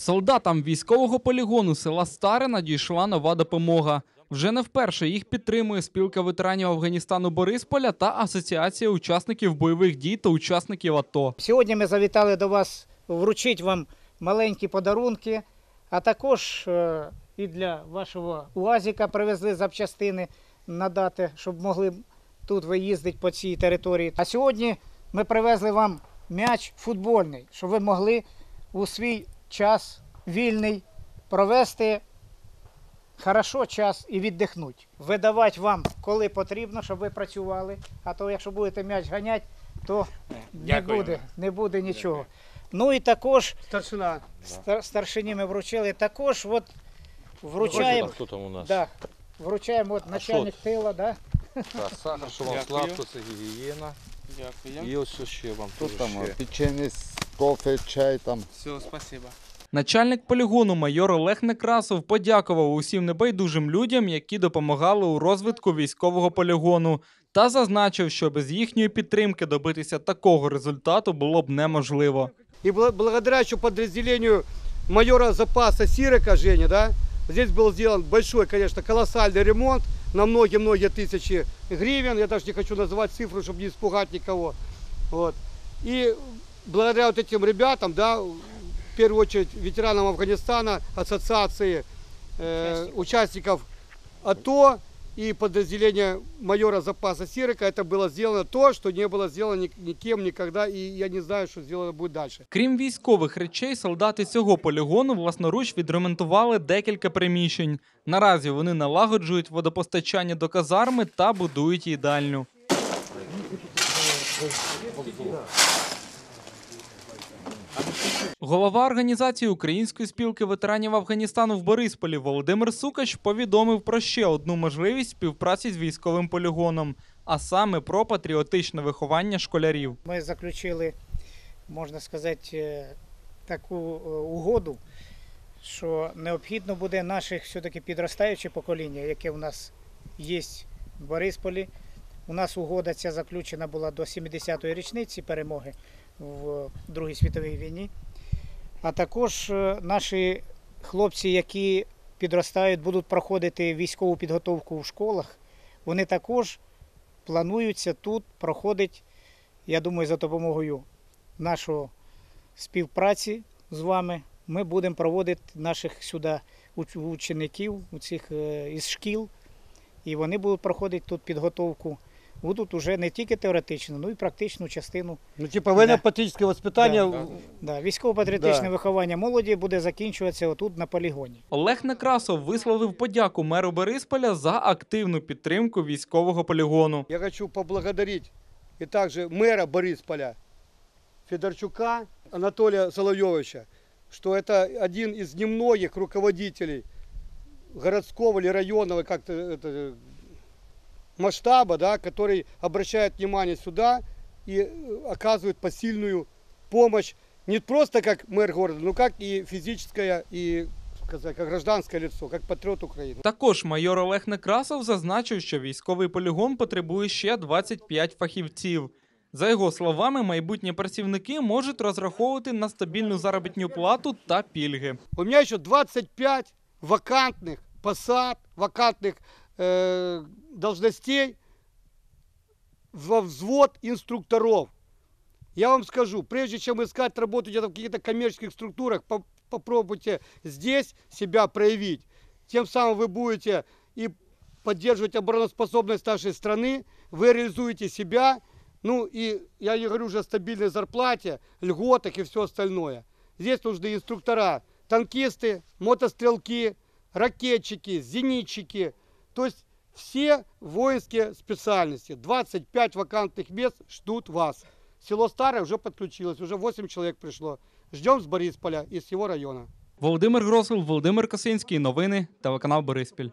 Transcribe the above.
Солдатам військового полігону села Старе надійшла нова допомога. Вже не вперше їх підтримує спілка ветеранів Афганістану Борисполя та Асоціація учасників бойових дій та учасників АТО. Сьогодні ми завітали до вас вручити вам маленькі подарунки, а також е, і для вашого УАЗіка привезли запчастини надати, щоб могли тут виїздити по цій території. А сьогодні ми привезли вам м'яч футбольний, щоб ви могли у свій час вільний провести хорошо час і віддихнути. Видавати вам, коли потрібно, щоб ви працювали. А то, якщо будете м'яч ганяти, то не буде, не буде нічого. Ну і також Старшина. стар- старшині ми вручили. Також от вручаємо, Хто там у нас? да, вручаємо от начальник тила, да? Так, сахар, що вам Дякую. сладко, це гігієна. Дякую. І ось ще вам Тут там ще печенье, кофе, чай там. Все, спасибо. Начальник полігону майор Олег Некрасов подякував усім небайдужим людям, які допомагали у розвитку військового полігону, та зазначив, що без їхньої підтримки добитися такого результату було б неможливо. И бла- благодаря еще подразделению майора запаса Сирока Женя, да, здесь был сделан большой, конечно, колоссальный ремонт на многие-многие тысячи гривен. Я даже не хочу называть цифру, чтобы не испугать никого. Вот. И благодаря вот этим ребятам, да, в первую очередь ветеранам Афганистана, ассоциации э, участников АТО и подразделения майора запаса Сирока, это было сделано то, что не было сделано ни- никем никогда, и я не знаю, что сделано будет дальше. Крім військових речей, солдати цього полігону власноруч відремонтували декілька приміщень. Наразі вони налагоджують водопостачання до казарми та будують їдальню. Голова організації Української спілки ветеранів Афганістану в Борисполі Володимир Сукач повідомив про ще одну можливість співпраці з військовим полігоном, а саме про патріотичне виховання школярів. Ми заключили, можна сказати, е, таку е, угоду, що необхідно буде наших все-таки підростаюче покоління, яке у нас є в Борисполі. У нас угода ця заключена була до 70-ї річниці перемоги в Другій світовій війні. А також е, наші хлопці, які підростають, будуть проходити військову підготовку в школах, вони також плануються тут проходить я думаю, за допомогою нашої співпраці з вами. Ми будемо проводити наших сюди учеників у цих, е, із шкіл, і вони будуть проходити тут підготовку Будуть уже не тільки теоретичну, ну і практичну частину. Ну, типа военно-патриотическое воспитание. Да, Да, військово-патріотичне Да. виховання молоді буде закінчуватися отут на полігоні. Олег Некрасов висловив подяку меру Борисполя за активну підтримку військового полігону. Я хочу поблагодарить и также мэра Борисполя Федорчука Анатолия Соловьевича, что это один из немногих руководителей городского или районного как-то это, масштаба, да, который обращает внимание сюда и э, оказывает посильную помощь не просто как мэр города, но как и физическое и сказать, как гражданское лицо, как патриот Украины. Також майор Олег Некрасов зазначив, що військовий полігон потребує ще 25 фахівців. За його словами, майбутні працівники можуть розраховувати на стабільну заробітну плату та пільги. У меня еще 25 вакантных посад, вакантных э, должностей во взвод инструкторов. Я вам скажу, прежде чем искать работу где-то в каких-то коммерческих структурах, по- попробуйте здесь себя проявить. Тем самым вы будете и поддерживать обороноспособность нашей страны, вы реализуете себя, ну и я не говорю уже о стабильной зарплате, льготах и все остальное. Здесь нужны инструктора, танкисты, мотострелки, ракетчики, зенитчики. То есть все воинские специальности. 25 вакантных мест ждут вас. Село Старое уже подключилось, уже 8 человек пришло. Ждем с Борисполя и с его района. Володимир Гросов, Володимир Косинський. Новини телеканал Бориспіль.